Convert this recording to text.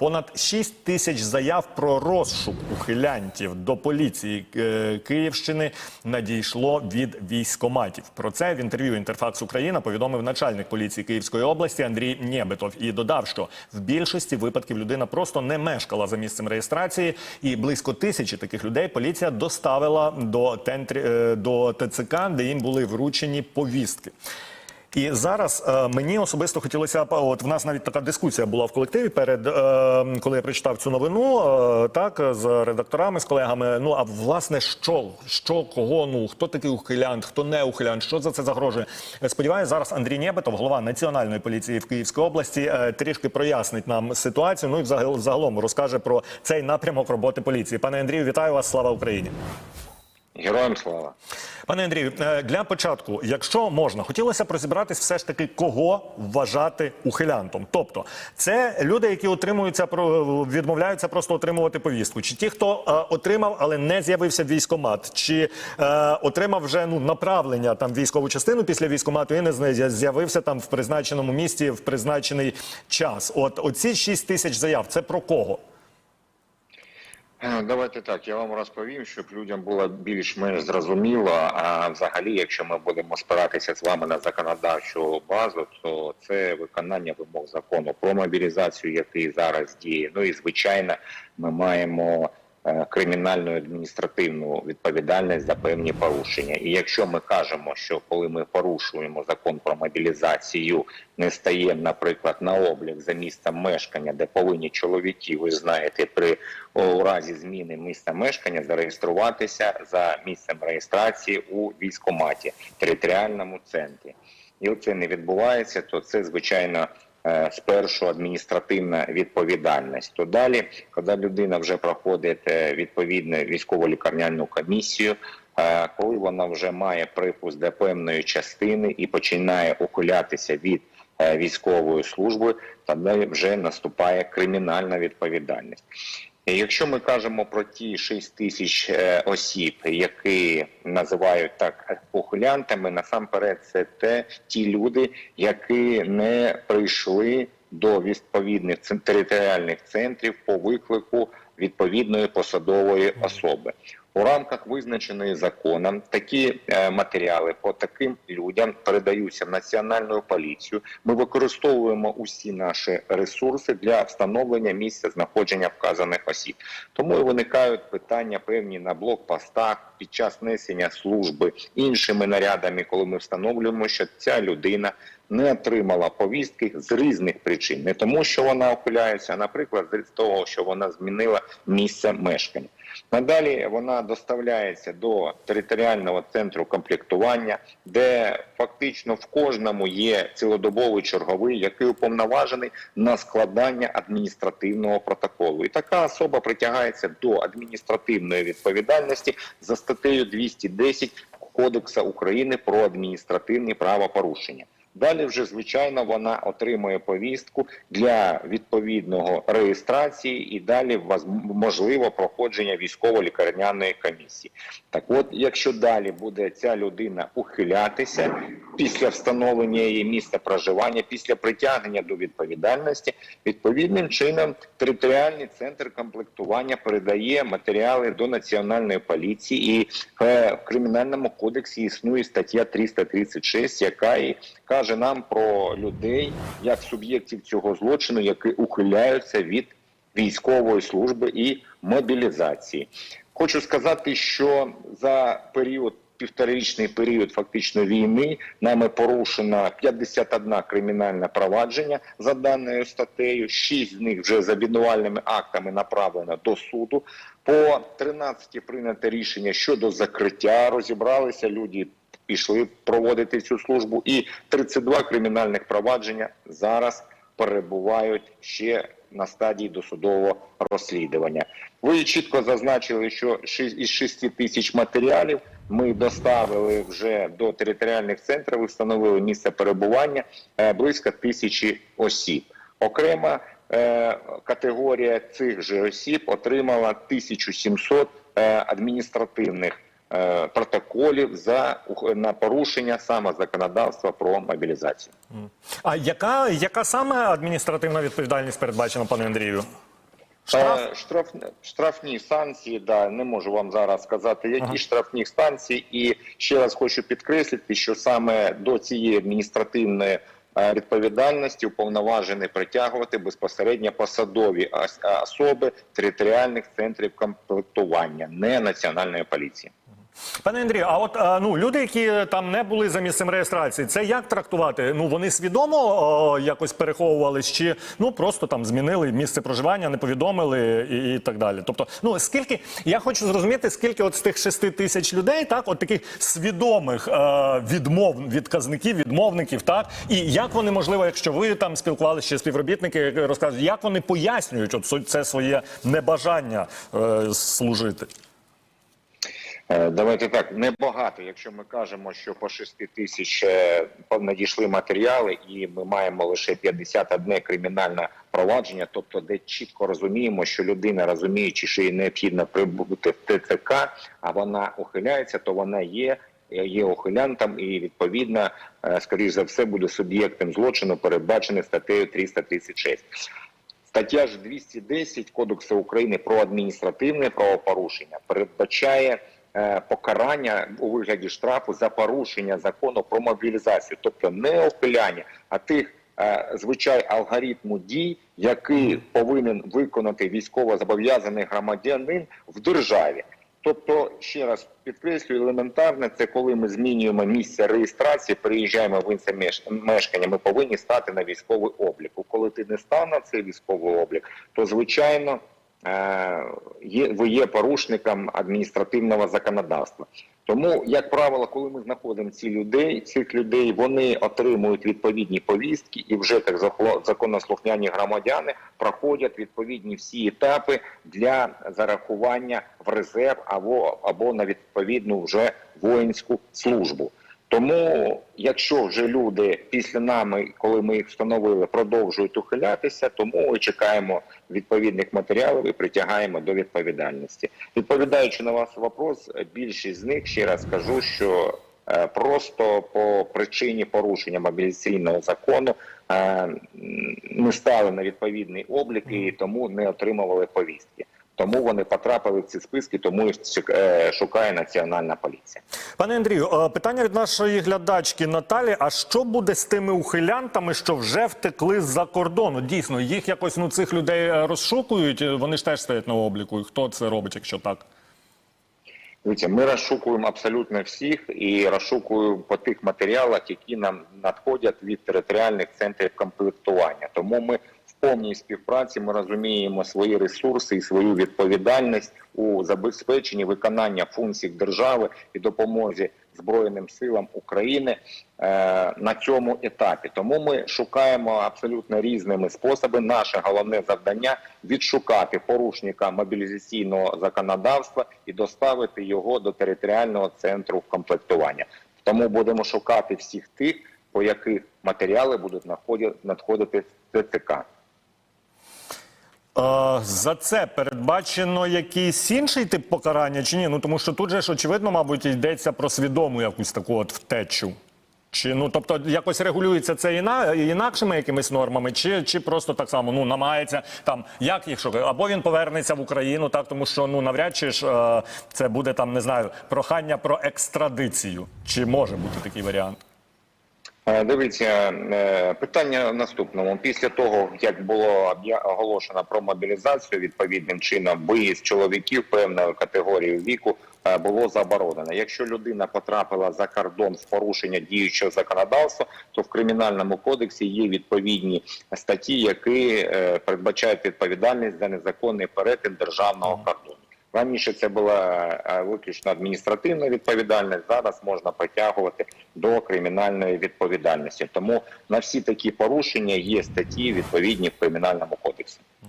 Понад 6 тисяч заяв про розшук ухилянтів до поліції е, Київщини надійшло від військоматів. Про це в інтерв'ю Інтерфакс Україна повідомив начальник поліції Київської області Андрій Нєбетов і додав, що в більшості випадків людина просто не мешкала за місцем реєстрації, і близько тисячі таких людей поліція доставила до тентрі е, до ТЦК, де їм були вручені повістки. І зараз е, мені особисто хотілося б, от в нас навіть така дискусія була в колективі перед е, коли я прочитав цю новину, е, так з редакторами, з колегами. Ну а власне, що, що кого, ну хто такий ухилянт, хто не ухилянт, що за це загрожує? Сподіваюся, зараз Андрій Нєбетов, голова національної поліції в Київській області, е, трішки прояснить нам ситуацію. Ну і взагал- загалом розкаже про цей напрямок роботи поліції. Пане Андрію, вітаю вас! Слава Україні! Героям слава. Пане Андрію, е, для початку, якщо можна, хотілося б розібратись все ж таки, кого вважати ухилянтом. Тобто, це люди, які отримуються відмовляються просто отримувати повістку, чи ті, хто е, отримав, але не з'явився військомат, чи е, отримав вже ну направлення там військову частину після військомату і не з'явився там в призначеному місті в призначений час. От оці 6 тисяч заяв, це про кого? Е, Давайте так. Я вам розповім, щоб людям було більш-менш зрозуміло. А взагалі, якщо ми будемо спиратися з вами на законодавчу базу, то це виконання вимог закону про мобілізацію, який зараз діє. Ну і звичайно, ми маємо кримінальну адміністративну відповідальність за певні порушення. І якщо ми кажемо, що коли ми порушуємо закон про мобілізацію, не стаємо, наприклад, на облік за місцем мешкання, де повинні чоловіки, ви знаєте, при у разі зміни місця мешкання зареєструватися за місцем реєстрації у військкоматі територіальному центрі. І це не відбувається, то це звичайно е, спершу адміністративна відповідальність. То далі, коли людина вже проходить е, відповідну військово-лікарняну комісію, е, коли вона вже має припуск до певної частини і починає ухилятися від е, військової служби, тоді вже наступає кримінальна відповідальність. Якщо ми кажемо про ті 6 тисяч е, осіб, які називають так ухилянтами, насамперед це те ті люди, які не прийшли до відповідних територіальних центрів по виклику відповідної посадової особи. У рамках визначеної законом такі е, матеріали по таким людям передаються в національну поліцію. Ми використовуємо усі наші ресурси для встановлення місця знаходження вказаних осіб. Тому і виникають питання певні на блокпостах під час несення служби іншими нарядами, коли ми встановлюємо, що ця людина не отримала повістки з різних причин, не тому, що вона ухиляється, а наприклад, з того, що вона змінила місце мешкання. Надалі вона доставляється до територіального центру комплектування, де фактично в кожному є цілодобовий черговий, який уповноважений на складання адміністративного протоколу. І така особа притягається до адміністративної відповідальності за статтею 210 Кодексу України про адміністративні правопорушення. Далі вже звичайно вона отримує повістку для відповідного реєстрації і далі можливо проходження військово-лікарняної комісії. Так, от, якщо далі буде ця людина ухилятися після встановлення її місця проживання, після притягнення до відповідальності, відповідним чином територіальний центр комплектування передає матеріали до національної поліції, і е, в кримінальному кодексі існує стаття 336, яка і каже нам про людей як суб'єктів цього злочину, які ухиляються від військової служби і мобілізації. Хочу сказати, що за період. Півторарічний період фактично війни нами порушено 51 кримінальне провадження за даною статтею. 6 з них вже з обвинувальними актами направлено до суду. По 13 прийнято рішення щодо закриття. Розібралися люди, пішли проводити цю службу. І 32 кримінальних провадження зараз перебувають ще на стадії досудового розслідування. Ви чітко зазначили, що із 6 тисяч матеріалів ми доставили вже до територіальних центрів, встановили місце перебування е, близько тисячі осіб. Окрема е, категорія цих же осіб отримала 1700 е, адміністративних протоколів за ух- на порушення саме законодавства про мобілізацію. А яка, яка саме адміністративна відповідальність передбачена, пане Андрію? Штраф? Е, штраф, штрафні санкції, да, не можу вам зараз сказати, які Ага. штрафні санкції. І ще раз хочу підкреслити, що саме до цієї адміністративної е, відповідальності уповноважені притягувати безпосередньо посадові ос- особи територіальних центрів комплектування, не національної поліції. Пане Андрію, а от е, ну люди, які там не були за місцем реєстрації, це як трактувати? Ну вони свідомо о, якось переховувались, чи ну просто там змінили місце проживання, не повідомили і, і так далі. Тобто, ну скільки я хочу зрозуміти, скільки от з тих шести тисяч людей, так, от таких свідомих е, відмов відказників, відмовників, так і як вони можливо, якщо ви там спілкувалися ще співробітники, розказують, як вони пояснюють от це своє небажання е, служити. Е, Давайте так, небагато. Якщо ми кажемо, що по 6 тисяч е, надійшли матеріали, і ми маємо лише 51 кримінальне провадження, тобто де чітко розуміємо, що людина розуміючи, що їй необхідно прибути в ТЦК, а вона ухиляється, то вона є. Є ухилянтом і відповідно, е, скоріш за все, буде суб'єктом злочину, передбачений статтею 336. Стаття ж 210 Кодексу України про адміністративне правопорушення передбачає е, покарання у вигляді штрафу за порушення закону про мобілізацію, тобто не ухиляння, а тих е, звичай алгоритму дій, який повинен виконати військово зобов'язаний громадянин в державі. Тобто, ще раз підкреслюю, елементарне це коли ми змінюємо місце реєстрації, переїжджаємо в інше меш- мешкання. Ми повинні стати на військовий облік. Коли ти не став на цей військовий облік, то звичайно е, ви є порушником адміністративного законодавства. Тому, як правило, коли ми знаходимо ці людей, цих людей вони отримують відповідні повістки, і вже так законослухняні громадяни проходять відповідні всі етапи для зарахування в резерв або або на відповідну вже воїнську службу. Тому, якщо вже люди після нами, коли ми їх встановили, продовжують ухилятися, тому ми чекаємо відповідних матеріалів і притягаємо до відповідальності. Відповідаючи на ваш вопрос, більшість з них ще раз скажу, що е, просто по причині порушення мобілізаційного закону не стали на відповідний облік і тому не отримували повістки. Тому вони потрапили в ці списки, тому їх е, шукає національна поліція. Пане Андрію, е, питання від нашої глядачки Наталі: а що буде з тими ухилянтами, що вже втекли з-за кордону? Дійсно, їх якось ну цих людей е, розшукують. Вони ж теж стоять на обліку. І хто це робить, якщо так? Дивіться, ми розшукуємо абсолютно всіх і розшукуємо по тих матеріалах, які нам надходять від територіальних центрів комплектування. Тому ми повній співпраці ми розуміємо свої ресурси і свою відповідальність у забезпеченні виконання функцій держави і допомозі Збройним силам України е, на цьому етапі. Тому ми шукаємо абсолютно різними способами. Наше головне завдання відшукати порушника мобілізаційного законодавства і доставити його до територіального центру комплектування. Тому будемо шукати всіх тих, по яких матеріали будуть надходи- надходити з ТЦК. Е, за це передбачено якийсь інший тип покарання чи ні? Ну тому що тут же ж очевидно, мабуть, йдеться про свідому якусь таку от втечу. Чи ну тобто якось регулюється це іна, інакшими якимись нормами, чи, чи просто так само ну намагається там як їх шукати, або він повернеться в Україну, так тому що ну навряд чи ж е, це буде там не знаю прохання про екстрадицію, чи може бути такий варіант? Е, Дивіться, е, питання в наступному. Після того, як було оголошено про мобілізацію відповідним чином, виїзд чоловіків певної категорії віку е, було заборонено. Якщо людина потрапила за кордон з порушення діючого законодавства, то в кримінальному кодексі є відповідні статті, які передбачають відповідальність за незаконний перетин державного кордону. Раніше це була е, виключно адміністративна відповідальність. Зараз можна притягувати до кримінальної відповідальності. Тому на всі такі порушення є статті відповідні в кримінальному кодексі.